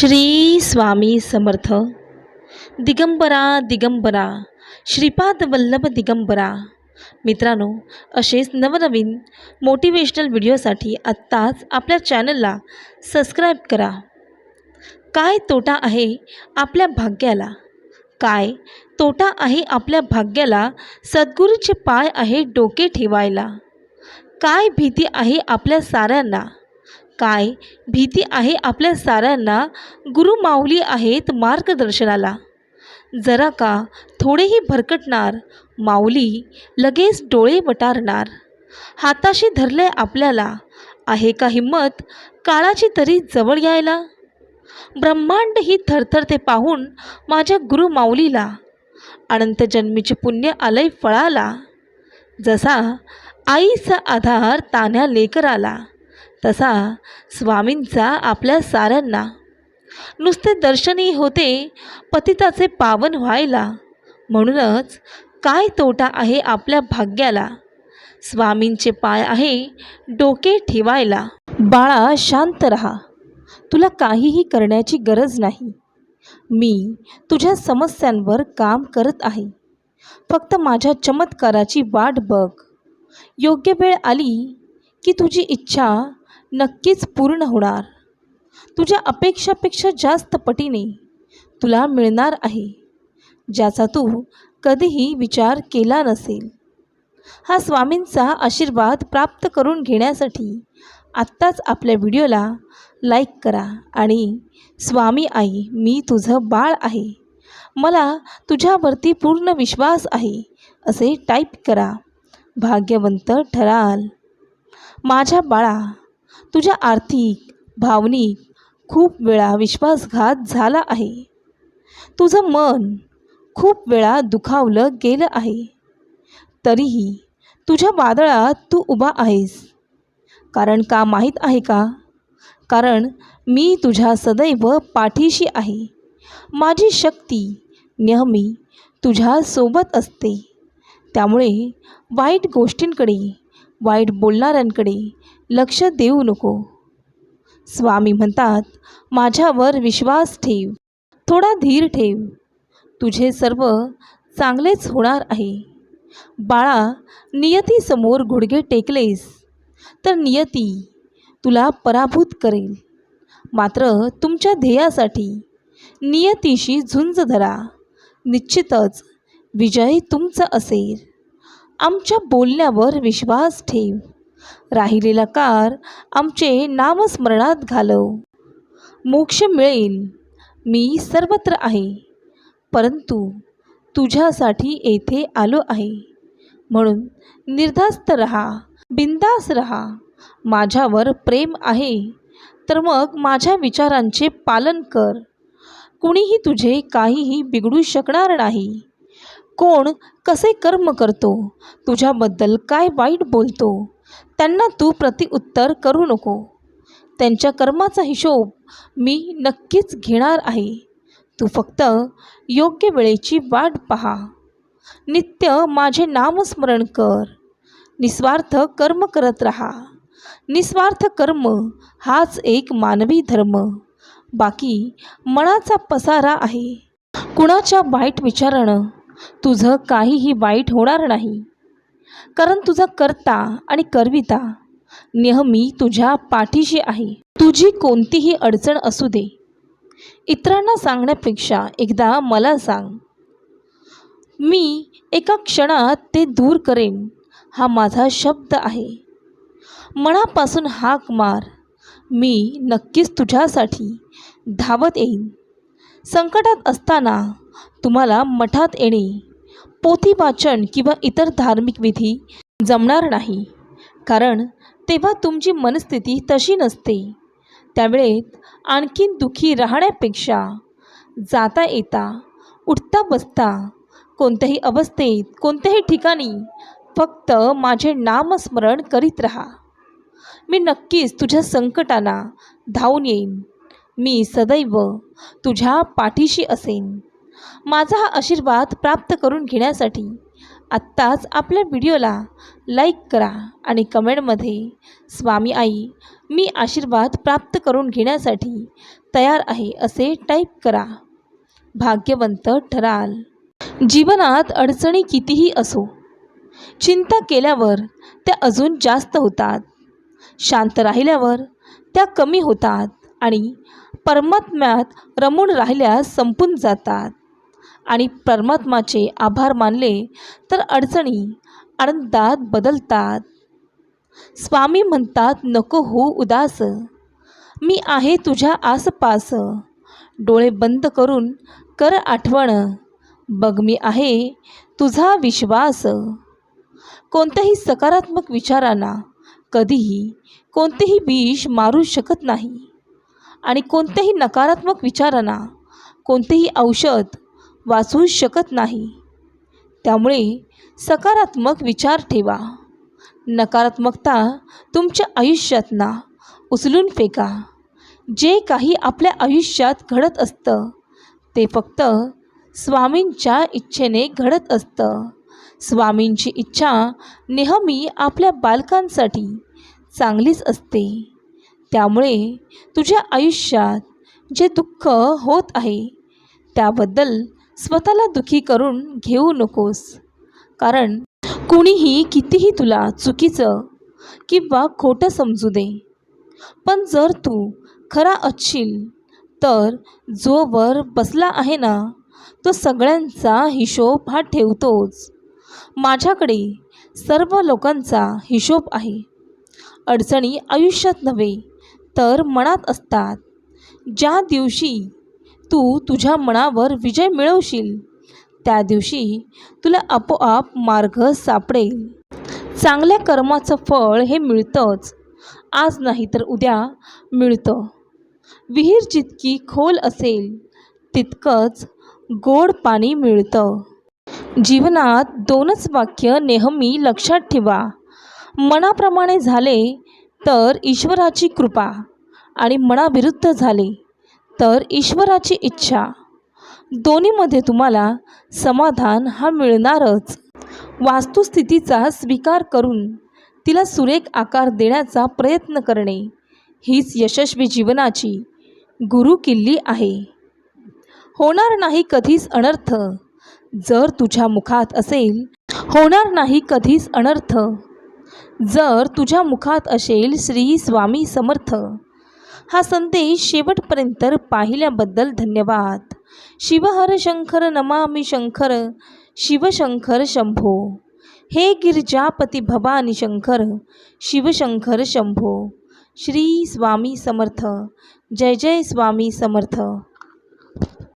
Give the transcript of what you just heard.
श्री स्वामी समर्थ. दिगंबरा दिगंबरा श्रीपाद वल्लभ दिगंबरा. मित्रांनो असेच नवनवीन मोटिवेशनल व्हिडिओसाठी आत्ताच आपल्या चॅनलला सबस्क्राईब करा. काय तोटा आहे आपल्या भाग्याला? काय तोटा आहे आपल्या भाग्याला सद्गुरूचे पाय आहे डोके ठेवायला? काय भीती आहे आपल्या साऱ्यांना? काय भीती आहे आपल्या साऱ्यांना? गुरु माऊली आहेत मार्गदर्शनाला. जरा का थोडेही भरकटणार? माऊली लगेच डोळे वटारणार. हाताशी धरले आपल्याला. आहे का हिंमत काळाची तरी जवळ यायला? ब्रह्मांड ही थरथरते पाहून माझ्या गुरु माऊलीला. अनंत जन्मीचे पुण्य आलय फळाला. जसा आईचा आधार तान्या लेकराला. तसा स्वामींचा आपल्या सारांना. नुसते दर्शनी होते पतिताचे पावन व्हायला. म्हणूनच काय तोटा आहे आपल्या भाग्याला? स्वामींचे पाय आहे डोके ठेवायला. बाळा शांत रहा. तुला काहीही करण्याची गरज नाही. मी तुझ्या समस्यांवर काम करत आहे. फक्त माझ्या चमत्काराची वाट बघ. योग्य वेळ आली की तुझी इच्छा नक्कीच पूर्ण होणार. तुझ्या अपेक्षापेक्षा जास्त पटीने तुला मिळणार आहे ज्याचा तू कधीही विचार केला नसेल. हा स्वामींचा आशीर्वाद प्राप्त करून घेण्यासाठी आत्ताच आपल्या व्हिडिओला लाईक करा आणि स्वामी आई मी तुझं बाळ आहे. मला तुझ्यावरती पूर्ण विश्वास आहे असे टाईप करा. भाग्यवंत ठराल. माझ्या बाळा तुझ्या आर्थिक भावनिक खूप वेळा विश्वासघात झाला आहे. तुझं मन खूप वेळा दुखावलं गेलं आहे. तरीही तुझ्या वादळात तू उभा आहेस. कारण का माहीत आहे का? कारण मी तुझ्या सदैव पाठीशी आहे. माझी शक्ती नेहमी तुझ्यासोबत असते. त्यामुळे वाईट गोष्टींकडे वाईट बोलणाऱ्यांकडे लक्ष देऊ नको. स्वामी म्हणतात माझ्यावर विश्वास ठेव थोडा धीर ठेव. तुझे सर्व चांगलेच होणार आहे. बाळा नियतीसमोर गुडघे टेकलेस तर नियती तुला पराभूत करेल. मात्र तुमच्या ध्येयासाठी नियतीशी झुंज धरा. निश्चितच विजय तुमचा असेल. आमच्या बोलण्यावर विश्वास ठेव. राहिलेला कार आमचे नामस्मरणात घालव. मोक्ष मिळेल मी सर्वत्र आहे. परंतु तुझ्यासाठी येथे आलो आहे. म्हणून निर्धास्त रहा. बिंदास रहा. माझ्यावर प्रेम आहे. तर मग माझ्या विचारांचे पालन कर. कुणीही तुझे काहीही बिघडू शकणार नाही. कोण कसे कर्म करतो? तुझ्याबद्दल काय वाईट बोलतो? त्यांना तू प्रतिउत्तर करू नको. त्यांच्या कर्माचा हिशोब मी नक्कीच घेणार आहे. तू फक्त योग्य वेळेची वाट पहा. नित्य माझे नामस्मरण कर. निस्वार्थ कर्म करत राहा. निस्वार्थ कर्म हाच एक मानवी धर्म. बाकी मनाचा पसारा आहे. कुणाच्या वाईट विचारणं तुझं काहीही वाईट होणार नाही. कारण तुझा करता आणि करविता नेहमी तुझ्या पाठीशी आहे. तुझी कोणतीही अडचण असू दे. इतरांना सांगण्यापेक्षा एकदा मला सांग. मी एका क्षणात ते दूर करेन हा माझा शब्द आहे. मनापासून हाक मार. मी नक्कीच तुझ्यासाठी धावत येईन. संकटात असताना तुम्हाला मठात येणे पोथी वाचन किंवा इतर धार्मिक विधी जमणार नाही. कारण तेव्हा तुमची मनस्थिती तशी नसते. त्यावेळेत आणखीन दुःखी राहण्यापेक्षा जाता येता उठता बसता कोणत्याही अवस्थेत कोणत्याही ठिकाणी फक्त माझे नामस्मरण करीत राहा. मी नक्कीच तुझ्या संकटांना धावून येईन. मी सदैव तुझ्या पाठीशी असेन. माझा हा आशीर्वाद प्राप्त करून घेण्यासाठी आत्ताच आपल्या व्हिडिओला लाईक करा आणि कमेंटमध्ये स्वामी आई मी आशीर्वाद प्राप्त करून घेण्यासाठी तयार आहे असे टाईप करा. भाग्यवंत ठराल. जीवनात अडचणी कितीही असो चिंता केल्यावर त्या अजून जास्त होतात. शांत राहिल्यावर त्या कमी होतात आणि परमात्म्यात रमून राहिल्यास संपून जातात. आणि परमात्माचे आभार मानले तर अडचणी आनंदात बदलतात. स्वामी म्हणतात नको हो उदास. मी आहे तुझ्या आसपास. डोळे बंद करून कर आठवण. बघ मी आहे तुझा विश्वास. कोणत्याही सकारात्मक विचारांना कधीही कोणतेही विष मारू शकत नाही. आणि कोणत्याही नकारात्मक विचारांना कोणतेही औषध वाचू शकत नाही. त्यामुळे सकारात्मक विचार ठेवा. नकारात्मकता तुमच्या आयुष्यात ना उचलून फेका. जे काही आपल्या आयुष्यात घडत असतं ते फक्त स्वामींच्या इच्छेने घडत असतं. स्वामींची इच्छा नेहमी आपल्या बालकांसाठी चांगलीच असते. त्यामुळे तुझ्या आयुष्यात जे दुःख होत आहे त्याबद्दल स्वतःला दुःखी करून घेऊ नकोस. कारण कुणीही कितीही तुला चुकीचं किंवा खोटं समजू दे. पण जर तू खरा असशील तर जो वर बसला आहे ना तो सगळ्यांचा हिशोब हा ठेवतोच. माझ्याकडे सर्व लोकांचा हिशोब आहे. अडचणी आयुष्यात नव्हे तर मनात असतात. ज्या दिवशी तू तुझ्या मनावर विजय मिळवशील. त्या दिवशी तुला आपोआप मार्ग सापडेल. चांगल्या कर्माचं फळ हे मिळतंच. आज नाही तर उद्या मिळतं. विहीर जितकी खोल असेल तितकंच गोड पाणी मिळतं. जीवनात दोनच वाक्य नेहमी लक्षात ठेवा. मनाप्रमाणे झाले तर ईश्वराची कृपा आणि मनाविरुद्ध झाले. तर ईश्वराची इच्छा. दोन्हीमध्ये तुम्हाला समाधान हा मिळणारच. वास्तुस्थितीचा स्वीकार करून तिला सुरेख आकार देण्याचा प्रयत्न करणे हीच यशस्वी जीवनाची गुरु किल्ली आहे. होणार नाही कधीच अनर्थ. जर तुझ्या मुखात असेल होणार नाही कधीच अनर्थ. जर तुझ्या मुखात असेल श्री स्वामी समर्थ. हा संदेश शेवटपर्यंत पाहिल्याबद्दल धन्यवाद. शिवहर शंकर नमामि शंकर, शिवशंकर शंभो. हे गिरिजापती भवानी शंकर, शिवशंकर शंभो. श्री स्वामी समर्थ. जय जय स्वामी समर्थ.